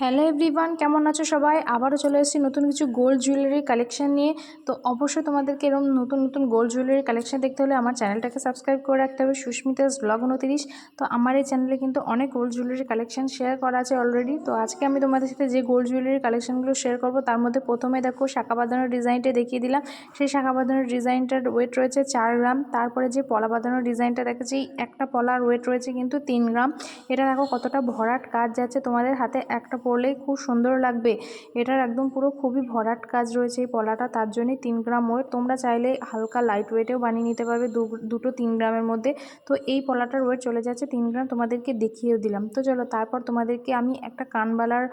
Hello everyone কেমন আছো সবাই? আবারও চলে এসেছি নতুন কিছু গোল্ড জুয়েলারি কালেকশন নিয়ে। তো অবশ্যই তোমাদেরকে এরকম নতুন নতুন গোল্ড জুয়েলারি কালেকশন দেখতে হলে আমার চ্যানেলটাকে সাবস্ক্রাইব করে রাখতে হবে। সুস্মিতাস ব্লগ উনতিরিশ। তো আমার এই চ্যানেলে কিন্তু অনেক গোল্ড জুয়েলারি কালেকশন শেয়ার করা আছে অলরেডি তো আজকে আমি তোমাদের সাথে যে গোল্ড জুয়েলারি কালেকশনগুলো শেয়ার করব, তার মধ্যে প্রথমে দেখো শাখা বাঁধানোর ডিজাইনটা দেখিয়ে দিলাম। সেই শাখা বাঁধানোর ডিজাইনটার ওয়েট রয়েছে চার গ্রাম। তারপরে যে পলা বাঁধানোর ডিজাইনটা দেখেছি, একটা পলার ওয়েট রয়েছে কিন্তু তিন গ্রাম। এটা দেখো কতটা ভরাট কাজ যাচ্ছে তোমাদের হাতে। একটা পরলেই খুব সুন্দর লাগবে। এটার একদম পুরো খুবই ভরাট কাজ রয়েছে এই পলাটা, তার জন্যই তিন গ্রাম ওয়েট তোমরা চাইলে হালকা লাইট ওয়েটেও বানিয়ে নিতে পারবে দুটো তিন গ্রামের মধ্যে। তো এই পলাটার ওয়েট চলে যাচ্ছে তিন গ্রাম, তোমাদেরকে দেখিয়েও দিলাম। তো চলো তারপর তোমাদেরকে আমি একটা কানবালার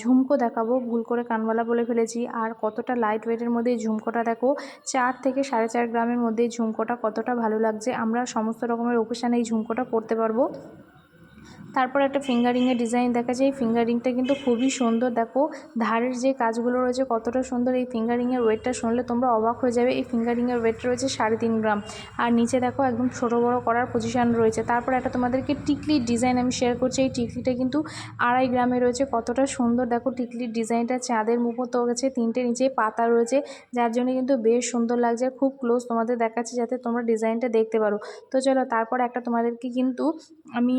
ঝুমকো দেখাবো। ভুল করে কানবালা বলে ফেলেছি। আর কতটা লাইট ওয়েটের মধ্যে ঝুমকোটা দেখো, চার থেকে সাড়ে চার গ্রামের মধ্যে ঝুমকোটা কতটা ভালো লাগছে। আমরা সমস্ত রকমের ওকেশানে এই ঝুমকোটা পরতে পারব। তারপর একটা ফিঙ্গারিংয়ের ডিজাইন দেখা যায়। এই ফিঙ্গারিংটা কিন্তু খুবই সুন্দর। দেখো, ধারের যে কাজগুলো রয়েছে, কতটা সুন্দর এই ফিঙ্গারিংয়ের ওয়েটটা শুনলে তোমরা অবাক হয়ে যাবে। এই ফিঙ্গারিংয়ের ওয়েট রয়েছে সাড়ে তিন গ্রাম। আর নিচে দেখো, একদম ছোটো বড়ো করার পজিশান রয়েছে। তারপর একটা তোমাদেরকে টিকলির ডিজাইন আমি শেয়ার করছি। এই টিকলিটা কিন্তু আড়াই গ্রামে রয়েছে। কতটা সুন্দর। দেখো টিকলির ডিজাইনটা চাঁদের তো গেছে। তিনটে নিচে পাতা রয়েছে, যার জন্য কিন্তু বেশ সুন্দর লাগছে। খুব ক্লোজ তোমাদের দেখাচ্ছি, যাতে তোমরা ডিজাইনটা দেখতে পারো। তো চলো, তারপর একটা তোমাদেরকে কিন্তু আমি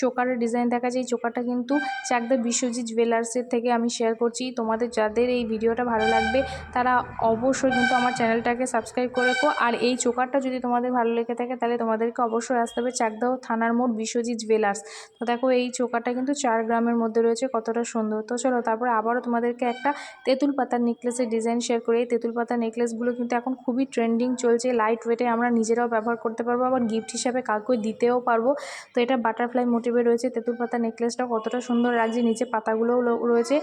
চোকারের ডিজাইন দেখা যায় এই চোকারটা কিন্তু চাকদা বিশ্বজিৎ জুয়েলার্সের থেকে আমি শেয়ার করছি। তোমাদের যাদের এই ভিডিওটা ভালো লাগবে, তারা অবশ্যই কিন্তু আমার চ্যানেলটাকে সাবস্ক্রাইব করে রেখো। আর এই চোকারটা যদি তোমাদের ভালো লেগে থাকে, তাহলে তোমাদেরকে অবশ্যই আসতে হবে চাকদাহ থানার মোড় বিশ্বজিৎ জুয়েলার্স তো দেখো, এই চোকারটা কিন্তু চার গ্রামের মধ্যে রয়েছে, কতটা সুন্দর। তো চলো, তারপর আবারও তোমাদেরকে একটা তেঁতুল পাতার নেকলেসের ডিজাইন শেয়ার করি। এই তেঁতুল পাতার নেকলেসগুলো কিন্তু এখন খুবই ট্রেন্ডিং চলছে। লাইট ওয়েটে আমরা নিজেরাও ব্যবহার করতে পারব, আবার গিফট হিসাবে কাউকে দিতেও পারব। তো এটা বাটারফ্লাই মোটিভে রয়েছে, তেঁতুল পাতা নেকলেসটা কতটা সুন্দর লাগছে, নিচে পাতাগুলোও রয়েছে।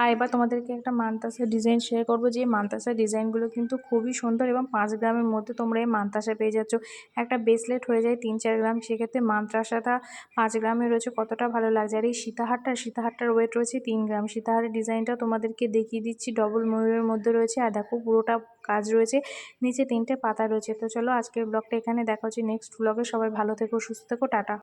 আর এবার তোমাদেরকে একটা মানতাসের ডিজাইন শেয়ার করব, যে মানতাসের ডিজাইনগুলো কিন্তু খুবই সুন্দর এবং পাঁচ গ্রামের মধ্যে তোমরা এই মানতাসা পেয়ে যাচ্ছ। একটা ব্রেসলেট হয়ে যায় তিন চার গ্রাম, সেক্ষেত্রে মানতাসাটা পাঁচ গ্রামে রয়েছে, কতটা ভালো লাগছে। আর এই সীতাহারটা, সীতাহারটার ওয়েট রয়েছে তিন গ্রাম। সীতাহারের ডিজাইনটা তোমাদেরকে দেখিয়ে দিচ্ছি ডবল ময়ূরের মধ্যে রয়েছে। আর দেখো পুরোটা কাজ রয়েছে, নিচে তিনটে পাতা রয়েছে। তো চলো আজকের ব্লগটা এখানে দেখা হচ্ছে নেক্সট ব্লগে সবাই ভালো থেকো, সুস্থ থেকো, টাটা।